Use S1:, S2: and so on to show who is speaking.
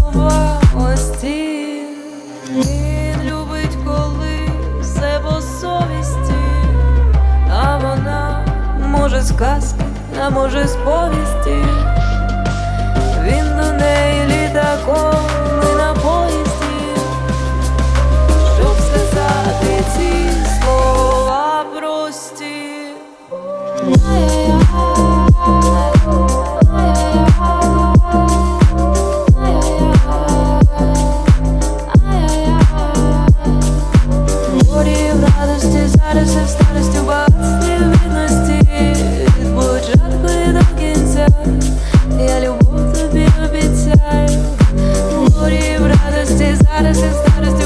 S1: слова ось любить, коли все по совісті, а вона може сказки, може сповісті. Він до неї літаком і на поїзді, щоб сказати ці слова прості. І в старості, в бідності. Від початку і до кінця. Я любов тобі обіцяю. Горі в радості, зараз і в старості,